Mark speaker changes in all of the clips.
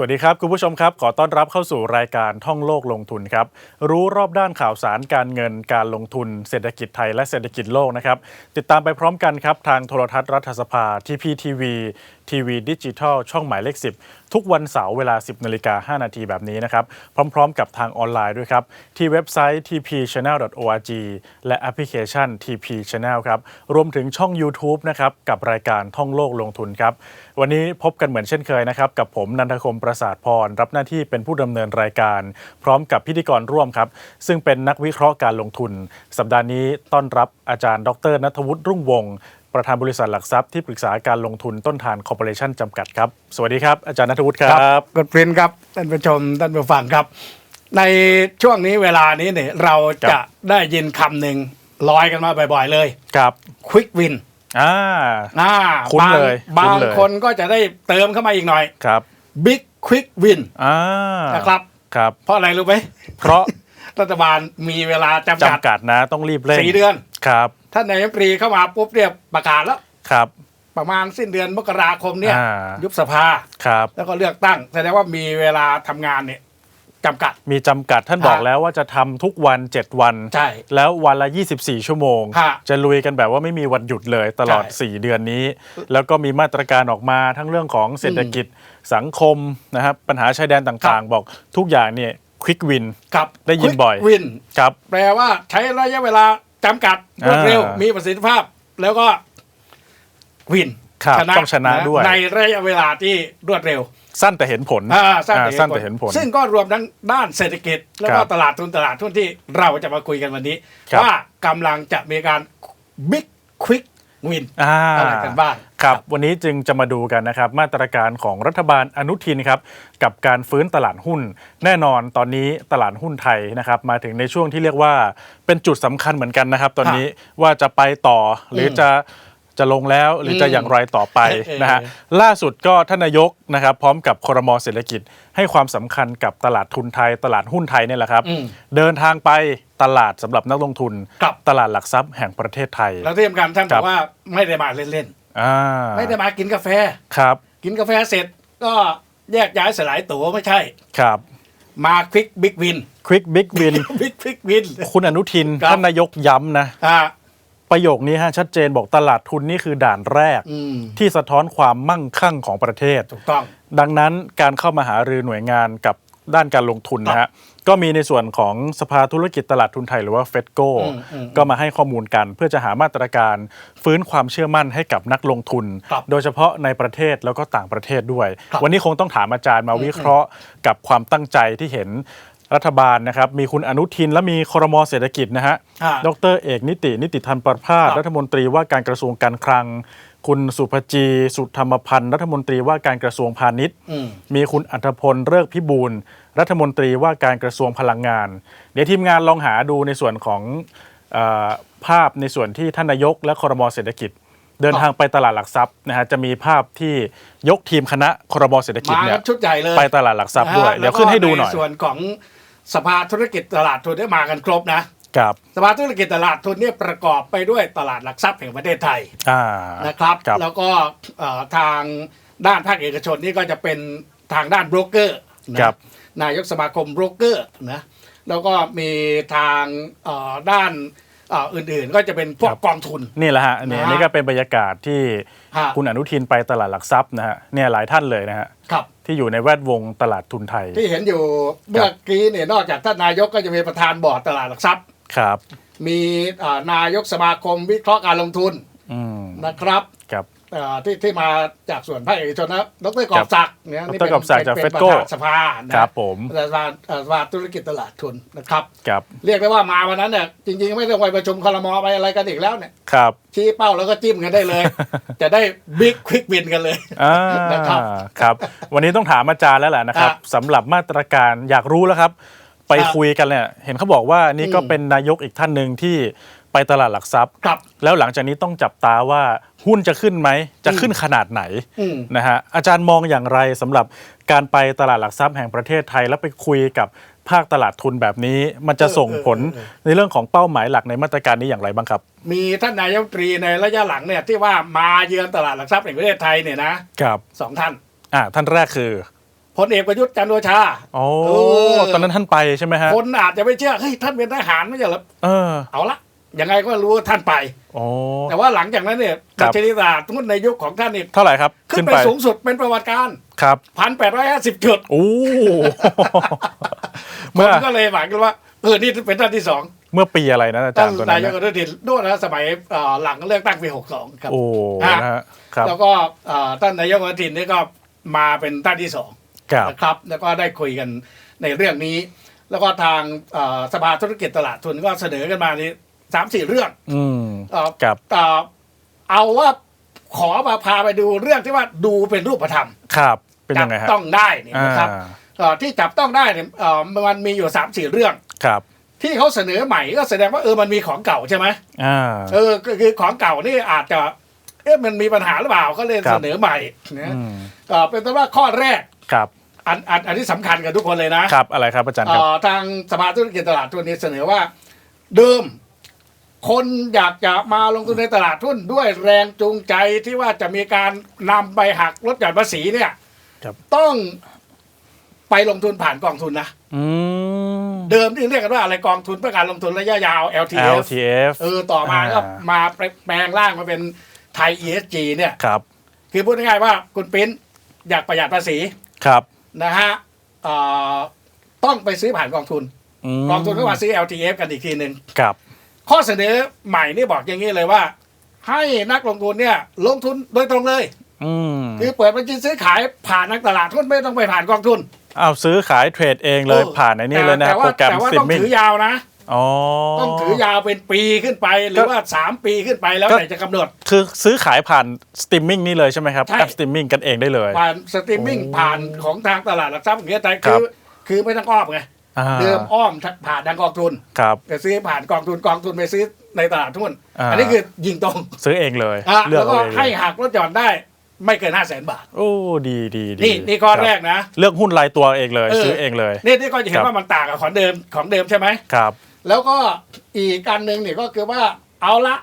Speaker 1: วัสดีครับ คุณผู้ชมครับ ขอต้อนรับเข้าสู่รายการท่องโลกลงทุนครับ รู้รอบด้านข่าวสารการเงินการลงทุน เศรษฐกิจไทยและเศรษฐกิจโลกนะครับ ติดตามไปพร้อมกันครับ ทางโทรทัศน์รัฐสภาทีพีทีวี ทีวีดิจิทัลช่องหมายเลข 10 ทุกวันเสาร์เวลา 10นาฬิกา5นาทีแบบนี้นะครับ พร้อมๆกับทางออนไลน์ด้วยครับ ที่เว็บไซต์ tpchannel.org และแอปพลิเคชัน TP Channel ครับ รวมถึงช่อง YouTube นะครับกับรายการท่องโลกลงทุนครับ วันนี้พบกันเหมือนเช่นเคยนะครับ กับผมนันทคมประสาทพร รับหน้าที่เป็นผู้ดำเนินรายการ พร้อมกับพิธีกรร่วมครับ ซึ่งเป็นนักวิเคราะห์การลงทุน สัปดาห์นี้ต้อนรับอาจารย์ ดรนัทวุฒิรุ่งวงศ์ ประธานบริษัทหลักทรัพย์ที่ปรึกษาการลงทุนต้นทานคอร์ปอเรชั่นจำกัดครับ สวัสดีครับ อาจารย์นัทวุฒิครับ
Speaker 2: กดปรินครับท่านผู้ชมท่านผู้ฟังครับ ในช่วงนี้เวลานี้เนี่ยเรา
Speaker 1: ครั
Speaker 2: จะ
Speaker 1: บ
Speaker 2: ได้ยินคำหนึ่งลอยกันมาบ่อยๆเลย
Speaker 1: ครับ
Speaker 2: ควิกวิน
Speaker 1: อ่า
Speaker 2: อ่า
Speaker 1: คุ้น
Speaker 2: บาง
Speaker 1: เลยคุ้น
Speaker 2: บาง
Speaker 1: เลย
Speaker 2: คนก็จะได้เติมเข้ามาอีกหน่อย
Speaker 1: ครับ
Speaker 2: บิ๊กควิกวิน
Speaker 1: อ่า
Speaker 2: นะครับ
Speaker 1: ครับ
Speaker 2: เพราะอะไรรู้ไหม
Speaker 1: เพราะ
Speaker 2: รัฐบาลมีเวลาจำกัด
Speaker 1: จำกัดนะ ต้องรีบเร่ง
Speaker 2: สี่เดือน
Speaker 1: ครับ
Speaker 2: ท่านนายกรัฐมนตรีเข้ามาปุ๊บเรียบประกาศแล้ว
Speaker 1: ครับ
Speaker 2: ประมาณสิ้นเดือนมกราคมเนี่ย
Speaker 1: อ่า
Speaker 2: ยุบสภา
Speaker 1: ครับ
Speaker 2: แล้วก็เลือกตั้ง แสดงว่ามีเวลาทำงานเนี่ยจำกัด
Speaker 1: มีจำกัดท่านบอก
Speaker 2: ฮะ
Speaker 1: แล้วว่าจะทำทุกวัน 7 วัน
Speaker 2: ใช่
Speaker 1: แล้ววันละ 24 ชั่วโมง
Speaker 2: ฮะ
Speaker 1: จะลุยกันแบบว่าไม่มีวันหยุดเลยตลอด
Speaker 2: ใช่
Speaker 1: 4 เดือนนี้ แล้วก็มีมาตรการออกมาทั้งเรื่องของเศรษฐกิจสังคมนะครับปัญหาชายแดนต่างๆบอกทุกอย่างเนี่ยควิกวิน
Speaker 2: กับ
Speaker 1: ได้ยินบ่อย
Speaker 2: วิน
Speaker 1: ครับ
Speaker 2: แปลว่าใช้ระยะเวลา จำกัดรวดเร็ว
Speaker 1: อ่ามี
Speaker 2: มีประสิทธิภาพ แล้วก็วิน
Speaker 1: ครับต้องชนะด้วย
Speaker 2: ในระยะเวลาที่รวดเร็ว
Speaker 1: สั้นแต่เห็นผล
Speaker 2: อ่าสั้น
Speaker 1: อ่า
Speaker 2: แต่
Speaker 1: สั้นแต่เห็นผล
Speaker 2: ซึ่งก็รวมทั้งด้านเศรษฐกิจ แล้ว
Speaker 1: ค
Speaker 2: ก็
Speaker 1: รับ
Speaker 2: ตลาดทุนตลาดทุนที่เราจะมาคุยกันวันนี้
Speaker 1: ครับ
Speaker 2: ว่ากำลังจะมีการบิ๊กควิก วิน
Speaker 1: อ่า
Speaker 2: อะไรกันบ้าง
Speaker 1: ครับ วันนี้จึงจะมาดูกันนะครับ มาตรการของรัฐบาลอนุทินครับกับการฟื้นตลาดหุ้น แน่นอนตอนนี้ตลาดหุ้นไทยนะครับ มาถึงในช่วงที่เรียกว่าเป็นจุดสำคัญเหมือนกันนะครับ ตอนนี้ว่าจะไปต่อหรือจะจะลงแล้วหรือจะ
Speaker 2: อืม
Speaker 1: อย่างไรต่อไป
Speaker 2: เออ
Speaker 1: นะฮะล่าสุดก็ท่านนายกนะครับ พร้อมกับครมเศรษฐกิจ ให้ความสำคัญกับตลาดทุนไทย ตลาดหุ้นไทยเนี่ยแหละครับ
Speaker 2: อืม
Speaker 1: เดินทางไป ตลาดสำหรับนักลงทุน
Speaker 2: ครับ
Speaker 1: ตลาดหลักทรัพย์แห่งประเทศไทย
Speaker 2: แล้วที่สำคัญท่าน
Speaker 1: ครับ
Speaker 2: อบกว่าไม่ได้มาเล่น
Speaker 1: อ่า
Speaker 2: ๆไม่ได้มากินกาแฟ
Speaker 1: ครับ
Speaker 2: กินกาแฟเสร็จก็แยกย้ายสลายตัวไม่ใช่
Speaker 1: ครับ
Speaker 2: มาควิกบิ๊กวิน
Speaker 1: ควิกบิ๊กวิน
Speaker 2: บิ๊กควิกวิน
Speaker 1: คุณอนุทิน
Speaker 2: ครับ
Speaker 1: ท่านนายกย้ำนะ
Speaker 2: อ่า
Speaker 1: ประโยคนี้ฮะชัดเจนบอกตลาดทุนนี่คือด่านแรก
Speaker 2: อืม
Speaker 1: ที่สะท้อนความมั่งคั่งของประเทศ
Speaker 2: ถูกต้อง
Speaker 1: ดังนั้นการเข้ามาหารือหน่วยงานกับด้านการลงทุนนะฮะ ก็มีในส่วนของสภาธุรกิจตลาดทุนไทยหรือว่าเฟดโก
Speaker 2: อืมอืม
Speaker 1: ก็มาให้ข้อมูลกัน เพื่อจะหามาตรการฟื้นความเชื่อมั่นให้กับนักลงทุน
Speaker 2: ครับ
Speaker 1: โดยเฉพาะในประเทศแล้วก็ต่างประเทศด้วย
Speaker 2: ครับ
Speaker 1: วันนี้คงต้องถามอาจารย์มาวิเคราะห์กับความตั้งใจที่เห็นรัฐบาลนะครับ มีคุณอนุทินและมีครมเศรษฐกิจนะฮะ
Speaker 2: อ่า
Speaker 1: ดรเอกนิติ นิติธันประภาส
Speaker 2: ครับ
Speaker 1: รัฐมนตรีว่าการกระทรวงการคลัง คุณสุภจี สุธรรมพันธ์ รัฐมนตรีว่าการกระทรวงพาณิชย์
Speaker 2: อืม
Speaker 1: มีคุณอัธพล เลิกพิบูล รัฐมนตรีว่าการกระทรวงพลังงาน เดี๋ยวทีมงานลองหาดูในส่วนของเออภาพในส่วนที่ท่านนายกและครมเศรษฐกิจ เดินทางไปตลาดหลักทรัพย์นะฮะจะมีภาพที่ยกทีมคณะครมเศรษฐกิจ
Speaker 2: มา
Speaker 1: เนี่
Speaker 2: กั
Speaker 1: ย
Speaker 2: นชุดใหญ่เลย
Speaker 1: ไปตลาดหลักทรัพย์ด้วยะ
Speaker 2: ฮะ
Speaker 1: เดี๋ยวขึ้นให้ดูหน่อย
Speaker 2: แล้วก็ใส่วนของสภาธุรกิจตลาดทุนได้มากันครบนะ
Speaker 1: กับ
Speaker 2: สภาธุรกิจตลาดทุนเนี่ยประกอบไปด้วยตลาดหลักทรัพย์แห่งประเทศไทย
Speaker 1: อ่า
Speaker 2: นะครับ
Speaker 1: ครับ
Speaker 2: แล้วก็เอ่อทางด้านภาคเอกชนนี่ก็จะเป็นทางด้านโบรกเกอร์นะครับ นายกสมาคมโบรกเกอร์นะแล้วก็มีทางเอ่อด้านเอ่ออื่นๆ ก็จะเป็นพวก
Speaker 1: ครับ
Speaker 2: กองทุน
Speaker 1: นี่แหละฮะอันนี่
Speaker 2: นะฮะ
Speaker 1: อันนี่ก็เป็นบรรยากาศที่
Speaker 2: ฮะ
Speaker 1: คุณอนุทินไปตลาดหลักทรัพย์นะฮะเนี่ยหลายท่านเลยนะฮะ
Speaker 2: ครับ
Speaker 1: ที่อยู่ในแวดวงตลาดทุนไทย
Speaker 2: ที่เห็นอยู่เมื่อกี้เนี่ยนอกจากท่านนายกก็จะมีประธานบอร์ดตลาดหลักทรัพย์
Speaker 1: ครับ
Speaker 2: มีเอ่อนายกสมาคมวิเคราะห์การลงทุน
Speaker 1: อืม
Speaker 2: นะครับ
Speaker 1: ครับ
Speaker 2: เอ่อ ที่ที่มาจากส่วนภาคเอกชนนะดรกอบศักดิ์เนี่ยนี่
Speaker 1: ดรกอบศักดิ์จาก
Speaker 2: ป็น
Speaker 1: FEDCO
Speaker 2: ประธานสภานะครับ
Speaker 1: ผม
Speaker 2: ประธานเอ่อสภาธุรกิจตลาดทุนนะครับ
Speaker 1: ครับ
Speaker 2: เรียกได้ว่ามาวันนั้นเนี่ยจริงๆ ไม่ต้องไปประชุมคลมไปอะไรกันอีกแล้วเนี่ย
Speaker 1: ครับ
Speaker 2: ชี้เป้าแล้วก็จิ้มกันได้เลย จะได้บิ๊กควิกวินกันเลย
Speaker 1: อ่า
Speaker 2: นะครับ
Speaker 1: ครับ วันนี้ต้องถามอาจารย์แล้วแหละนะครับ
Speaker 2: อะ
Speaker 1: สำหรับมาตรการอยากรู้แล้วครับ ไป
Speaker 2: ครับ
Speaker 1: คุยกันเนี่ยเห็นเขาบอกว่านี่ก็
Speaker 2: อืม
Speaker 1: เป็นนายกอีกท่านหนึ่งที่ ไปตลาดหลักทรัพย์
Speaker 2: ครับ
Speaker 1: แล้วหลังจากนี้ต้องจับตาว่าหุ้นจะขึ้นไหม จะขึ้นขนาดไหน
Speaker 2: อืม
Speaker 1: นะฮะอาจารย์มองอย่างไรสำหรับการไปตลาดหลักทรัพย์แห่งประเทศไทย แล้วไปคุยกับภาคตลาดทุนแบบนี้ มันจะส่งผล
Speaker 2: เออเออเออ
Speaker 1: ในเรื่องของเป้าหมายหลักในมาตรการนี้อย่างไรบ้างครับ
Speaker 2: มีท่านนายกรัฐมนตรีในระยะหลังเนี่ยที่ว่ามาเยือนตลาดหลักทรัพย์แห่งประเทศไทยเนี่ยนะครับสองท่าน
Speaker 1: อ่าท่านแรกคือ
Speaker 2: พลเอกประยุทธ์จันทร์โอชา
Speaker 1: โอ้
Speaker 2: เออ
Speaker 1: ตอนนั้นท่านไปใช่ไหมฮะ
Speaker 2: คนอาจจะไม่เชื่อเฮ้ยท่านเป็นทหารไม่ใช่เหรอ
Speaker 1: เออ
Speaker 2: เอาละ ยังไงก็รู้ว่าท่านไป
Speaker 1: โอ้
Speaker 2: แต่ว่าหลังจากนั้นเนี่ย
Speaker 1: ครั
Speaker 2: ดั
Speaker 1: บ
Speaker 2: ชนีตลาดหุ้นในยุคของท่านนี่
Speaker 1: เท่าไหร่ครับ
Speaker 2: ขึ้นไปสูงสุดเป็นประวัติการ
Speaker 1: ครับ
Speaker 2: พันแปดร้อยห้าสิบจุด
Speaker 1: โอ้
Speaker 2: ค
Speaker 1: เมื่อน
Speaker 2: ก็เลยหวังกันว่าเออนี่เป็นท่านที่สอง
Speaker 1: เมื่อปีอะไรนะอาจา
Speaker 2: ท่ารน
Speaker 1: ย์ตัว
Speaker 2: นา
Speaker 1: นั้น
Speaker 2: ยก
Speaker 1: นะ
Speaker 2: อนุทินด้วยนะสมัยเอ่อหลังเลือกตั้งปีหกสองครับ
Speaker 1: โอ้
Speaker 2: ฮะ
Speaker 1: นะฮะครับ
Speaker 2: แล้วก็เอ่อท่านนายกอนุทินนี่ก็มาเป็นท่านที่สอง
Speaker 1: ครับ
Speaker 2: นะครับแล้วก็ได้คุยกันในเรื่องนี้ แล้วก็ทางเอ่อสภาธุรกิจตลาดทุนก็เสนอกันมานี่ สามสี่เรื่อง
Speaker 1: อืม
Speaker 2: เอ่อ
Speaker 1: ครับ
Speaker 2: เอ่อเอาว่าขอมาพาไปดูเรื่องที่ว่าดูเป็นรูปธรรม
Speaker 1: ครับเป็น
Speaker 2: จั
Speaker 1: ยังไงฮะ
Speaker 2: ต้องได้เนี่ยนะครับ
Speaker 1: อ่า
Speaker 2: เอ่อที่จับต้องได้เนี่ยเอ่อมันมีอยู่สามสี่เรื่อง
Speaker 1: ครับ
Speaker 2: ที่เขาเสนอใหม่ก็แสดงว่าเออมันมีของเก่าใช่ไหม
Speaker 1: อ่า
Speaker 2: เออก็คือของเก่านี่อาจจะเอ๊ะมันมีปัญหาหรือเปล่าก็เลย
Speaker 1: ครับ
Speaker 2: เสนอใหม่นะ
Speaker 1: อืม
Speaker 2: เอ่อเป็นต้นว่าข้อแรก
Speaker 1: ครับ
Speaker 2: อันอันอันที่สำคัญกับทุกคนเลยนะ ครับ
Speaker 1: อะไรครับอาจารย์ค
Speaker 2: เอ่
Speaker 1: รับ
Speaker 2: อทางสภาธุรกิจตลาดทุนนี้เสนอว่า เดิม คนอยากจะมาลงทุนในตลาดทุนด้วยแรงจูงใจที่ว่าจะมีการนำไปหักลดหย่อนภาษีเนี่ย
Speaker 1: ครับ
Speaker 2: ต้องไปลงทุนผ่านกองทุนนะ
Speaker 1: อืม
Speaker 2: เดิมที่เรียกกันว่าอะไรกองทุนเพื่อการลงทุนระยะยาว LTF
Speaker 1: LTF
Speaker 2: เออต่อมาก็
Speaker 1: อ่า
Speaker 2: มาแปลงร่างมาเป็นไทย ESG เนี่ย
Speaker 1: ครับ
Speaker 2: คือพูดง่ายๆว่าคุณปิ้นอยากประหยัดภาษี
Speaker 1: ครับ
Speaker 2: นะฮะเอ่อต้องไปซื้อผ่านกองทุน
Speaker 1: ม
Speaker 2: กองทุนก็มาซื้อ LTF กันอีกทีหนึ่ง
Speaker 1: ครับ
Speaker 2: ข้อเสนอใหม่นี่บอกอย่างนี้เลยว่า ให้นักลงทุนเนี่ย ลงทุนโดยตรงเลย
Speaker 1: อืม
Speaker 2: คือเปิดบัญชีซื้อขายผ่านนักตลาดทุนไม่ต้องไปผ่านกองทุน
Speaker 1: อ้าวซื้อขายเทรดเองเลย
Speaker 2: ออ
Speaker 1: ผ่านในนี่เลยนะ
Speaker 2: แต่
Speaker 1: โป
Speaker 2: ว่าร
Speaker 1: แกรม
Speaker 2: แต่ว่า
Speaker 1: ซิ
Speaker 2: ต้
Speaker 1: ม
Speaker 2: อง
Speaker 1: มิ่ง
Speaker 2: ถือยาวนะ
Speaker 1: อ๋อ
Speaker 2: ต้องถือยาวเป็นปีขึ้นไปหรือว่า 3 ปีขึ้นไปแล้ว
Speaker 1: ก็
Speaker 2: แต่จะกำหนด
Speaker 1: คือซื้อขายผ่านสตรีมมิ่งนี่เลยใช่ไหมครับ
Speaker 2: ใช่
Speaker 1: แอปสตรีมมิ่งกันเองได้เลย
Speaker 2: ผ่านสตรีมมิ่ง
Speaker 1: โอ้
Speaker 2: ผ่านของทางตลาดหลักทรัพย์อย่างเงี้ยแต่
Speaker 1: ครั
Speaker 2: คื
Speaker 1: บ
Speaker 2: อคือไม่ต้องอ้อมไง
Speaker 1: อ่า
Speaker 2: เดิมอ้อมผ่านทางกองทุน
Speaker 1: ครับ
Speaker 2: แต่ซื้อผ่านกองทุนกองทุนไปซื้อในตลาดทุน
Speaker 1: อ่า
Speaker 2: อันนี้คือยิงตรง
Speaker 1: ซื้อเองเลย
Speaker 2: อะ
Speaker 1: เลือก
Speaker 2: แล้วก็
Speaker 1: เอาเอง
Speaker 2: ให้หักลดหย่อนได้ไม่เกินห้าแสนบาท
Speaker 1: โอ้ดีดีดี
Speaker 2: นี่นี่ข้อ
Speaker 1: คบ
Speaker 2: แรกนะ
Speaker 1: เลือกหุ้นรายตัวเองเลย
Speaker 2: เออ
Speaker 1: ซื้อเองเลย
Speaker 2: นี่ที่ก็จะเห็
Speaker 1: คนรับ
Speaker 2: ว่ามันต่างกับของเดิมของเดิมใช่ไหม
Speaker 1: ครับ
Speaker 2: แล้วก็อีกการหนึ่งเนี่ยก็คือว่าเอาละ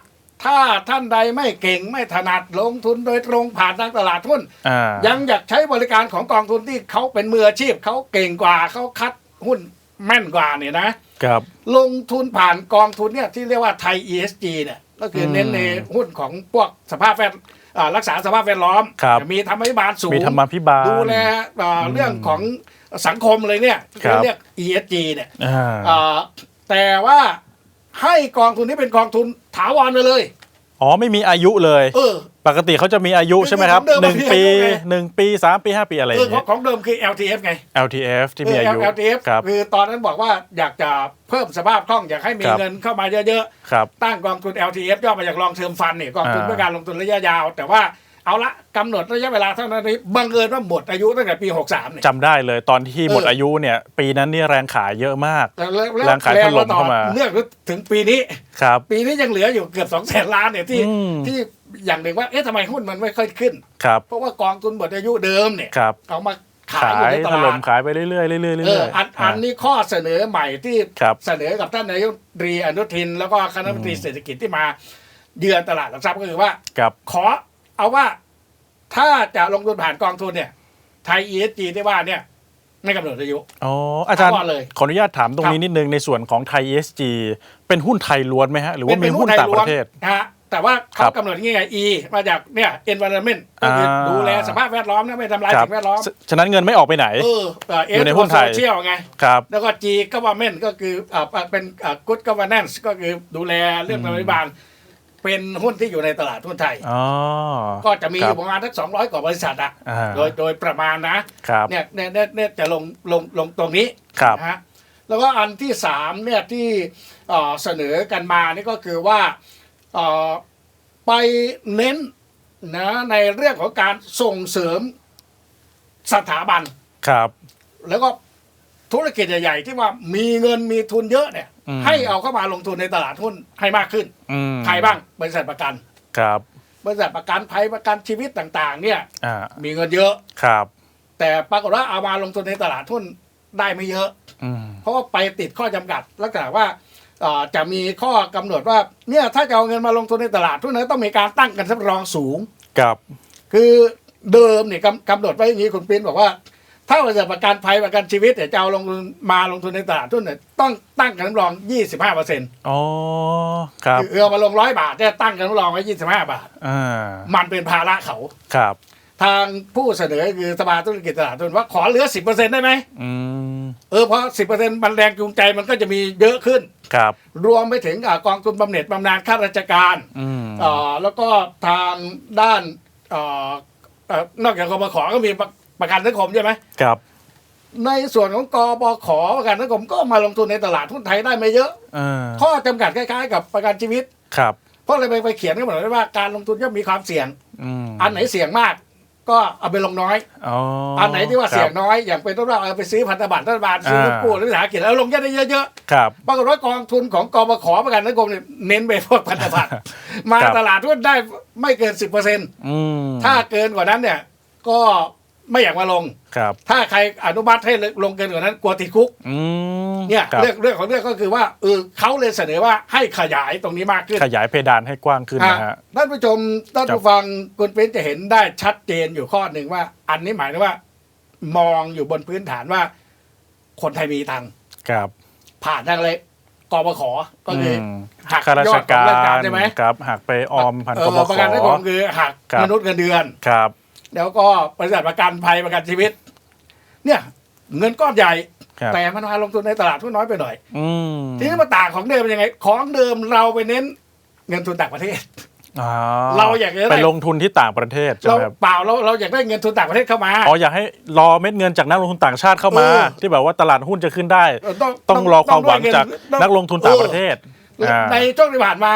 Speaker 2: ถ้าท่านใดไม่เก่งไม่ถนัดลงทุนโดยตรงผ่านทางตลาดทุน
Speaker 1: อ่า
Speaker 2: ยังอยากใช้บริการของกองทุนที่เขาเป็นมืออาชีพเขาเก่งกว่าเขาคัดหุ้น แม่นกว่าเนี่ยนะ
Speaker 1: ครับ
Speaker 2: ลงทุนผ่านกองทุนเนี่ยที่เรียกว่าไทย ESG เนี่ยก็คือเน้น
Speaker 1: อืม
Speaker 2: ในหุ้นของพวกสภาพแวดอ่ารักษาสภาพแวดล้อม
Speaker 1: ครับ
Speaker 2: มีธรรมาภิบาลสูง
Speaker 1: มีธรรมาภิบาล
Speaker 2: ดูแลอ่า
Speaker 1: อืม
Speaker 2: เรื่องของสังคมเลยเนี่ย
Speaker 1: ครับ
Speaker 2: เรียก ESG เนี่ย
Speaker 1: อ่า
Speaker 2: อ่าแต่ว่าให้กองทุนนี้เป็นกองทุนถาวรไปเลย
Speaker 1: อ๋อไม่มีอายุเลย
Speaker 2: เออ
Speaker 1: ปกติเขาจะมีอายุใช่ไหมครับ
Speaker 2: ของเดิม
Speaker 1: หนึ่ง
Speaker 2: มันมี
Speaker 1: ปี
Speaker 2: อายุไง
Speaker 1: หนึ่งปีสามปีห้าปีอะไรอ
Speaker 2: เออย่างของ
Speaker 1: เงี้ย
Speaker 2: ของเดิมคือ LTF ไง
Speaker 1: LTF ที่มีอายุ
Speaker 2: เ LTF
Speaker 1: ครับ
Speaker 2: คือตอนนั้นบอกว่าอยากจะเพิ่มสภาพคล่องอยากให้มี
Speaker 1: ครับ
Speaker 2: เงินเข้ามาเยอะ
Speaker 1: ครับ
Speaker 2: ๆตั้งกองทุน LTF ย่อมาจากลองเทอมฟันเนี่ยกองทุน
Speaker 1: อ่า
Speaker 2: เพื่อการลงทุนระยะยาว แต่ว่า เอาละกำหนดระยะเวลาเท่านั้นนี้บังเอิญว่าหมดอายุตั้งแต่ปี 63เนี่ย
Speaker 1: จำได้เลยตอนที่หมด
Speaker 2: เอออ
Speaker 1: อายุเนี่ย ปีนั้นเนี่ยแรงขายเยอะมาก
Speaker 2: แล้วแล้ว
Speaker 1: แรงขายถล่มเข้ามา
Speaker 2: เนื่องถึงปีนี้
Speaker 1: ครับ
Speaker 2: ปีนี้ยังเหลืออยู่เกือบ2แสนล้านเนี่ยที่
Speaker 1: อืม
Speaker 2: ที่อย่างหนึ่งว่าเอ๊ะทำไมหุ้นมันไม่ค่อยขึ้น
Speaker 1: ครับ
Speaker 2: เพราะว่ากองทุนหมดอายุเดิมเนี่ย
Speaker 1: ครับ
Speaker 2: เอามาขาย
Speaker 1: ขา
Speaker 2: อยู่
Speaker 1: ย
Speaker 2: ในต
Speaker 1: ถล่
Speaker 2: ลามด
Speaker 1: ขายไปเรื่อยๆเรื่อยๆเรื่อยๆ
Speaker 2: เอออันอัน
Speaker 1: อ่า
Speaker 2: นี้ข้อเสนอใหม่ที่
Speaker 1: ครับ
Speaker 2: เสนอกับท่านนายกรัฐมนตรีอนุทิน แล้วก็คณะรัฐมนตรีเศรษฐกิจที่มา เยือนตลาดหลักทรัพย์ก็คือว่า
Speaker 1: ครับ
Speaker 2: ขอ เอาว่าถ้าจะลงทุนผ่านกองทุนเนี่ยไทย ESG ที่ว่าเนี่ยไม่กำหนดอายุ
Speaker 1: อ๋ออาจารย์
Speaker 2: ถาวรเลย
Speaker 1: ขออนุญาตถามตรงนี้นิดนึงในส่วนของไทย ESG เป็นหุ้นไทยล้วนไหมฮะ หรือว่ามีหุ้นต่างประเทศ
Speaker 2: นะฮะแต่ว่า
Speaker 1: ครั
Speaker 2: เขา
Speaker 1: บ
Speaker 2: กำหนดอย่างนี้ไง E มาจากเนี่ย environment ก็คืออา ดูแลสภาพแวดล้อมนะไม่ทำลาย
Speaker 1: ครับ
Speaker 2: สิ่งแวดล้อม
Speaker 1: ฉะฉะนั้นเงินไม่ออกไปไหน
Speaker 2: เออเอ่อ
Speaker 1: อยู่ในหุ้นไทย
Speaker 2: โซเชียลไง
Speaker 1: ครับ
Speaker 2: แล้วก็ G government ก็คือเอ่อเป็นเอ่อ good governance ก็คือดูแลเรื่องธรรมาภิบาล เป็นหุ้นที่อยู่ในตลาดหุ้นไทย
Speaker 1: อ๋อ
Speaker 2: ก็จะมี
Speaker 1: ค
Speaker 2: อ
Speaker 1: รับ
Speaker 2: ยู่ประมาณสักสองร้อยกว่าบริษัทอะ
Speaker 1: อ่า
Speaker 2: โดยโดยประมาณนะครับ เนี่ยเนี่ยเนี่ยเนี่ยจะลงลงลงตรงนี้
Speaker 1: ครับ
Speaker 2: นะฮะแล้วก็อันที่สามเนี่ยที่เอ่อเสนอกันมานี่ก็คือว่าเอ่อไปเน้นนะในเรื่องของการส่งเสริมสถาบัน
Speaker 1: ครับ
Speaker 2: แล้วก็ ธุรกิจใหญ่ๆที่ว่ามีเงินมีทุนเยอะเนี่ย
Speaker 1: อืม
Speaker 2: ให้เอาเข้ามาลงทุนในตลาดหุ้นให้มากขึ้น
Speaker 1: อืม
Speaker 2: ใครบ้างบริษัทประกัน
Speaker 1: ครับ
Speaker 2: บริษัทประกันภัยประกันชีวิตต่าง ๆ เนี่ย
Speaker 1: อ่า
Speaker 2: มีเงินเยอะ
Speaker 1: ครับ
Speaker 2: แต่ปรากฏว่าเอามาลงทุนในตลาดหุ้นได้ไม่เยอะ
Speaker 1: อืม
Speaker 2: เพราะว่าไปติดข้อจำกัดลักษณะว่าเอ่อจะมีข้อกำหนดว่าเนี่ยถ้าจะเอาเงินมาลงทุนในตลาดหุ้นนั้นต้องมีการตั้งกันสำรองสูง
Speaker 1: ครับ
Speaker 2: คือเดิมเนี่ยกำกำหนดไว้อย่างนี้คุณปิ้นบอกว่า ถ้าบริษัทประกันภัยประกันชีวิตเนี่ยจะเอาลงทุนมาลงทุนในตลาดทุนเนี่ยต้องตั้งกันรับรอง 25เปอร์เซ็นต์
Speaker 1: อ๋อครับ
Speaker 2: คือเอามาลงร้อยบาทเนี่ยตั้งกันรับรองไว้ 25 บาท
Speaker 1: อ่า
Speaker 2: มันเป็นภาระเขา
Speaker 1: ครับ
Speaker 2: ทางผู้เสนอคือสภาธุรกิจตลาดทุนว่าขอเหลือ 10%ได้ไหม
Speaker 1: อืม
Speaker 2: เออเพราะ 10%มันแรงจูงใจมันก็จะมีเยอะขึ้น
Speaker 1: ครับ
Speaker 2: รวมไปถึงอ่ากองทุนบำเหน็จบำนาญข้าราชการ
Speaker 1: อืม
Speaker 2: เอ่อแล้วก็ทางด้านเอ่อเอ่อนอกจากกบขก็มี ประประกันสังคมใช่ไหม
Speaker 1: ครับ
Speaker 2: ในส่วนของกบขประกันสังคมก็มาลงทุนในตลาดหุ้นไทยได้ไม่เยอะ
Speaker 1: เออ
Speaker 2: ข้อจำกัดคล้ายๆ กับประกันชีวิต
Speaker 1: ครับ
Speaker 2: เพราะอะไรไปไปเขียนกันหมดเลยว่าการลงทุนย่อมมีความเสี่ยง
Speaker 1: อืม
Speaker 2: อันไหนเสี่ยงมาก ก็เอาไปลงน้อย
Speaker 1: อ๋อ
Speaker 2: อันไหนที่ว่าเสี่ยง
Speaker 1: ครับ
Speaker 2: น้อย อย่างเป็นต้นว่าเอาไปซื้อพันธบัตรรัฐบาลซื้อ
Speaker 1: อ่า
Speaker 2: กู้หรือวิสาหกิจแล้วลงได้เยอะๆ
Speaker 1: ครับ
Speaker 2: ปรากฏว่ากองทุนของกบขประกันสังคมเนี่ยเน้นไปพวกพันธบัตร มา
Speaker 1: ครับ
Speaker 2: ตลาดหุ้นได้ไม่เกินสิบเปอร์เซ็นต์
Speaker 1: อืม
Speaker 2: ถ้าเกินกว่านั้นเนี่ย ก็ ไม่อยากมาลง
Speaker 1: ครับ
Speaker 2: ถ้าใครอนุมัติให้ลงเกินกว่านั้นกลัวติดคุก
Speaker 1: อืม
Speaker 2: เนี่ย
Speaker 1: ครับ
Speaker 2: เรื่องเรื่องของเรื่องก็คือว่าเออเขาเลยเสนอว่าให้ขยายตรงนี้มากขึ้น
Speaker 1: ขยายเพดานให้กว้างขึ้นนะฮะ
Speaker 2: อะท่านผู้ชมท่านผู้ฟังคุณเป็นจะเห็นได้ชัดเจนอยู่ข้อหนึ่งว่า อันนี้หมายถึงว่า มองอยู่บนพื้นฐานว่า คนไทยมีตังค์
Speaker 1: ครับ
Speaker 2: ผ่านทางอะไรกบขก็คืออ
Speaker 1: ม
Speaker 2: หัก
Speaker 1: ข้าราช
Speaker 2: ยอดของ
Speaker 1: การ
Speaker 2: ราชการใช่ไหม
Speaker 1: ครับหักไปออมผ่าน
Speaker 2: เอก
Speaker 1: บ
Speaker 2: อ
Speaker 1: ข
Speaker 2: ประกันสังคมคือหัก
Speaker 1: ครับ
Speaker 2: มนุษย์เงินเดือน
Speaker 1: ครับ
Speaker 2: แล้วก็บริษัทประกันภัยประกันชีวิต เนี่ยเงินก้อนใหญ่
Speaker 1: ครับ
Speaker 2: แต่มันมาลงทุนในตลาดทุนน้อยไปหน่อย
Speaker 1: อืม
Speaker 2: ทีนี้มาต่างของเดิมเป็นยังไง ของเดิมเราไปเน้นเงินทุนต่างประเทศ
Speaker 1: อ๋อ
Speaker 2: เราอยากจะได้
Speaker 1: ไปลงทุนที่ต่างประเทศใช่
Speaker 2: เรา
Speaker 1: ไหมครับ
Speaker 2: เปล่าเราเราอยากได้เงินทุนต่างประเทศเข้ามา
Speaker 1: อ๋ออยากให้รอเม็ดเงินจากนักลงทุนต่างชาติเข้ามา
Speaker 2: เออ
Speaker 1: ที่แบบว่าตลาดหุ้นจะขึ้นได้
Speaker 2: เออต้อง
Speaker 1: ต้องรอความหวัง
Speaker 2: ด้วยเจา
Speaker 1: ก
Speaker 2: ต้อง
Speaker 1: นักลงทุนต่างประเทศ
Speaker 2: เออ
Speaker 1: อ่า
Speaker 2: ในช่วงที่ผ่านมา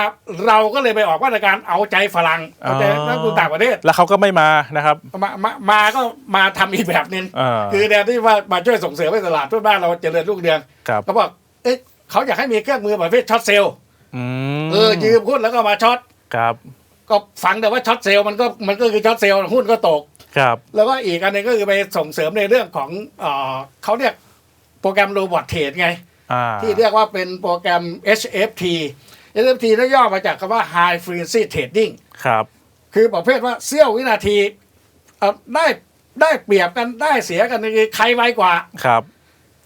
Speaker 2: เราก็เลยไปออกมาตรการเอาใจฝรั่งเอาใจ
Speaker 1: อ๋อ
Speaker 2: นักลงทุนต่างประเทศ
Speaker 1: แล้วเขาก็ไม่มานะครับ
Speaker 2: มามามาก็มาทำอีกแบบหนึง
Speaker 1: เออ
Speaker 2: คือแทนที่ว่ามาช่วยส่งเสริมให้ตลาดทั่วบ้านเราเจริญรุ่งเรือง
Speaker 1: ครับ
Speaker 2: เขาบอกเอ๊ะเขาอยากให้มีเครื่องมือประเภทช็อตเซลล์
Speaker 1: อืม
Speaker 2: เออยืมหุ้นแล้วก็มาช็อต
Speaker 1: ครับ
Speaker 2: ก็ฟังแต่ว่าช็อตเซลล์มันก็มันก็คือช็อตเซลล์หุ้นก็ตก
Speaker 1: ครับ
Speaker 2: แล้วก็อีกอันหนึงก็คือไปส่งเสริมในเรื่องของเอ่อเขาเรียกโปรแกรมโรบอทเทรดไง
Speaker 1: อ่า
Speaker 2: ที่เรียกว่าเป็นโปรแกรม HFT HFT นั่นย่อมาจากคำว่า High Frequency Trading
Speaker 1: ครับ
Speaker 2: คือประเภทว่าเสี้ยววินาทีเอ่อได้ได้เปรียบกันได้เสียกันคือใครไวกว่า
Speaker 1: ครับ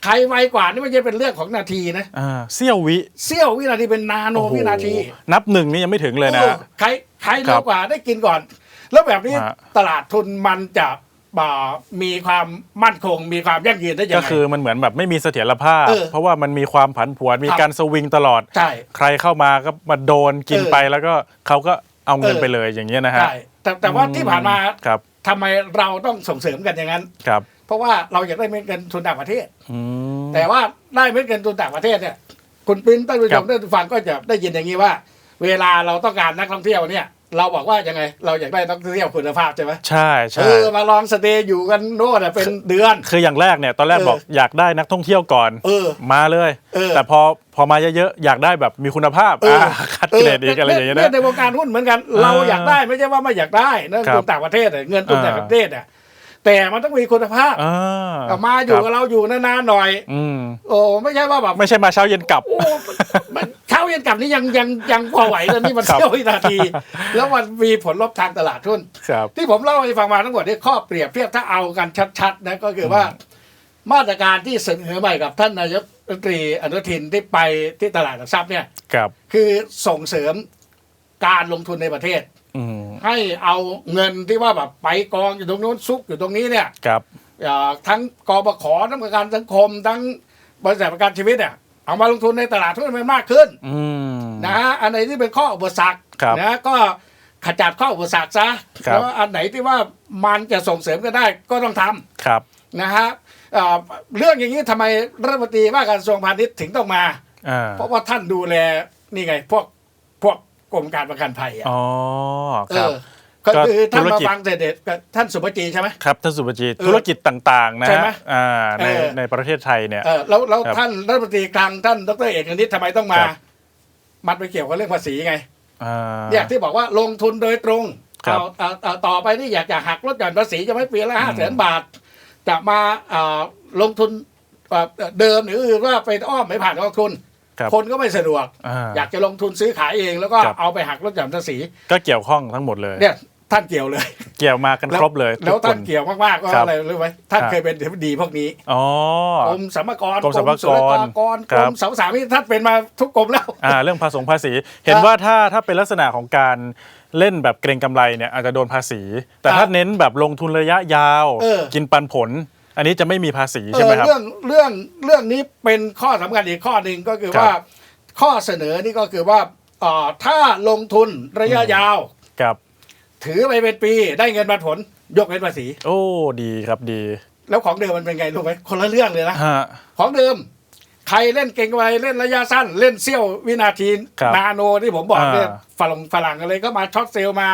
Speaker 2: ใครไวกว่านี่ไม่ใช่เป็นเรื่องของนาทีนะ
Speaker 1: อ่าเซี่ยววิ
Speaker 2: เสี้ยววินาทีเป็นนาโน
Speaker 1: โอ้โห
Speaker 2: วินาที
Speaker 1: นับหนึ่งนี่ยังไม่ถึงเลยนะ
Speaker 2: ออใครใคร
Speaker 1: ครั
Speaker 2: เร็
Speaker 1: บ
Speaker 2: วกว่าได้กินก่อน แล้วแบบนี้
Speaker 1: ฮะ
Speaker 2: ตลาดทุนมันจะ อ่ามีความมั่นคง มีความยั่งยืนได้ยัง
Speaker 1: ก็
Speaker 2: ไง
Speaker 1: คือมันเหมือนแบบไม่มีเสถียรภาพ
Speaker 2: เออ
Speaker 1: เพราะว่ามันมีความผันผวนมี
Speaker 2: ครับ
Speaker 1: การสวิงตลอด
Speaker 2: ใช่
Speaker 1: ใครเข้ามาก็มาโดนกิน
Speaker 2: เออ
Speaker 1: ไปแล้วก็เขาก็เอาเงิน
Speaker 2: เออ
Speaker 1: ไปเลยอย่างเงี้ยนะฮะ
Speaker 2: ใช่แต่แต่ว่าที่ผ่านมา
Speaker 1: ครับ
Speaker 2: ทำไมเราต้องส่งเสริมกันอย่างนั้น
Speaker 1: ครับ
Speaker 2: เพราะว่าเราอยากได้เม็ดเงินทุนต่างประเทศ
Speaker 1: อืม
Speaker 2: แต่ว่าได้เม็ดเงินทุนต่างประเทศเนี่ยคุณปริ้นท่านผู้ช
Speaker 1: ครั
Speaker 2: ม
Speaker 1: บ
Speaker 2: ท่านผู้ฟังก็จะได้ยินอย่างนี้ว่า เวลาเราต้องการนักท่องเที่ยวเนี่ย เราบอกว่ายังไง เราอยากได้นักท่องเที่ยวคุณภาพใช่ไหม
Speaker 1: ใช่ใช่
Speaker 2: เออมาลองสเตย์อยู่กันโน่นน่ะเป็นเดือน
Speaker 1: คืออย่างแรกเนี่ย ตอนแรก
Speaker 2: เออ
Speaker 1: บอกอยากได้นักท่องเที่ยวก่อน
Speaker 2: เออ
Speaker 1: มาเลย
Speaker 2: เออ
Speaker 1: แต่พอพอมาเยอะๆอยากได้แบบมีคุณภาพ
Speaker 2: เออ
Speaker 1: อ่าคัดเกรดอีกอะไรอย่างเงี้ย
Speaker 2: เนี่
Speaker 1: นะ
Speaker 2: ในวงการหุ้นเหมือนกัน เราอยากได้ไม่ใช่ว่าไม่อยากได้นัก
Speaker 1: ครับ
Speaker 2: ทุนต่างประเทศน่ะเงินทุน
Speaker 1: อ่า
Speaker 2: ต่างประเทศเนี่ย แต่มันต้องมีคุณภาพ
Speaker 1: อ่า
Speaker 2: เอามาอยู่
Speaker 1: ค
Speaker 2: กั
Speaker 1: รั
Speaker 2: บบเราอยู่นานๆหน่อย
Speaker 1: อืม
Speaker 2: โอ้ไม่ใช่ว่าแบบ
Speaker 1: ไม่ใช่มาเช้าเย็นกลับ
Speaker 2: โอ้มันเช้าเย็นกลับนี่ยังยังยังพอไหวแล้วนี่มัน
Speaker 1: ครับ
Speaker 2: เที่ยววินาที แล้วมันมีผลลบทางตลาดทุน
Speaker 1: ครับ
Speaker 2: ที่ผมเล่าให้ฟังมาทั้งหมดนี่ข้อเปรียบเทียบถ้าเอากันชัดๆนะก็คือว่า มาตรการที่เสนอใหม่กับท่านนายกรัฐมนตรีอนุทินที่ไปที่ตลาดหลักทรัพย์เนี่ย
Speaker 1: ครับ
Speaker 2: คือส่งเสริมการลงทุนในประเทศ
Speaker 1: อืม
Speaker 2: ให้เอาเงินที่ว่าแบบไปกองอยู่ตรงนู้นซุกอยู่ตรงนี้เนี่ย
Speaker 1: ครับ
Speaker 2: เอ่อทั้งกบขทั้งประกันสังคม ทั้งบริษัทประกันชีวิตเนี่ยเอามาลงทุนในตลาดทุนมันมากขึ้น
Speaker 1: อืม
Speaker 2: นะฮะอันไหนที่เป็นข้ออุปสรรค
Speaker 1: ครับ
Speaker 2: นะก็ขจัดข้ออุปสรรคซะ
Speaker 1: ครับ
Speaker 2: แล้วอันไหนที่ว่ามันจะส่งเสริมกันได้ก็ต้องทำ
Speaker 1: ครับ
Speaker 2: นะฮะเอ่อเรื่องอย่างนี้ทำไมรัฐมนตรีว่าการกระทรวงพาณิชย์ถึงต้องมา
Speaker 1: อ่า
Speaker 2: เพราะว่าท่านดูแลนี่ไงพวกพวกก รมการประกันภัยอะ
Speaker 1: อ๋อ
Speaker 2: เอ
Speaker 1: ครับ
Speaker 2: อก็คือท่าน
Speaker 1: ธุร
Speaker 2: มา
Speaker 1: กิจ
Speaker 2: ฟังเสด็จกับท่านสุภจีใช่ไหม
Speaker 1: ครับท่านสุภจิต
Speaker 2: เออ
Speaker 1: ธุรกิจต่างๆนะ
Speaker 2: ใช่ไหม
Speaker 1: ฮะอ่าใน
Speaker 2: เออ
Speaker 1: ในประเทศไทยเนี่ย
Speaker 2: เออแล้วแล้ว
Speaker 1: ครับ
Speaker 2: ท่านรัฐมนตรีคลังท่านดรเอกนิตทำไมต้องมา
Speaker 1: ครับ
Speaker 2: มันไปเกี่ยวกับเรื่องภาษีไง
Speaker 1: อ่า
Speaker 2: เนี่ยที่บอกว่าลงทุนโดยตรง
Speaker 1: ครับ
Speaker 2: เอาเอาเอาต่อไปนี่อยากจะหักลดหย่อนภาษีจะไม่ปีละ
Speaker 1: อื
Speaker 2: ห้ามแสนบาท จะมาเอ่อลงทุนเอ่อเดิมหรืออื่นว่าไปอ้อมไม่ผ่านกองทุน
Speaker 1: ครับ
Speaker 2: คนก็ไม่สะดวก
Speaker 1: อ่า
Speaker 2: อยากจะลงทุนซื้อขายเองแล้วก็
Speaker 1: ครับ
Speaker 2: เอาไปหักลดหย่อนภาษี
Speaker 1: ก็เกี่ยวข้องทั้งหมดเลย
Speaker 2: เนี่ยท่านเกี่ยวเลย
Speaker 1: เกี่ยวมากันครบเลย
Speaker 2: แล้ว
Speaker 1: ทุกค
Speaker 2: ท่านเกี่ยวมากๆก็
Speaker 1: ครับ
Speaker 2: อะไรรู้ไหมท่าน
Speaker 1: ครับ
Speaker 2: เคยเป็นอธิบดีพวกนี้
Speaker 1: อ๋อก
Speaker 2: รมสรรพากร
Speaker 1: กรมสรรพากร
Speaker 2: ศุลกากร
Speaker 1: ค
Speaker 2: ก
Speaker 1: รั
Speaker 2: ร
Speaker 1: บ
Speaker 2: มสรรพสามิตท่านเป็นมาทุกกรมแล้ว
Speaker 1: อ่าเรื่องภาษีภาษี เห็นว่าถ้าถ้าเป็นลักษณะของการเล่นแบบเกรงกำไรเนี่ยอาจจะโดนภาษี แต่
Speaker 2: ครับ
Speaker 1: ถ้าเน้นแบบลงทุนระยะยาว
Speaker 2: เออ
Speaker 1: กินปันผล อันนี้จะไม่มีภาษี
Speaker 2: เอ
Speaker 1: ใช่ไหม
Speaker 2: อ
Speaker 1: ครับ
Speaker 2: เรื่องเรื่องเรื่องนี้เป็นข้อสำคัญอีกข้อหนึ่งก็คือ
Speaker 1: ครับ
Speaker 2: ว่าข้อเสนอนี่ก็คือว่าเอ่อถ้าลงทุนระยะยาว
Speaker 1: ครับ
Speaker 2: ถือไปเป็นปีได้เงินปันผล ยกเว้นภาษี
Speaker 1: โอ้ดีครับดี
Speaker 2: แล้วของเดิมมันเป็นไงรู้ไหมคนละเรื่องเลยนะ
Speaker 1: ฮะ
Speaker 2: ของเดิม ใครเล่นเก่งไปเล่นระยะสั้น เล่นเสี้ยววินาที
Speaker 1: ครับ
Speaker 2: นาโนที่ผมบอก
Speaker 1: อ่า
Speaker 2: เนี่ยฝรั่งฝรั่งอะไรก็มาช็อตเซลล์มา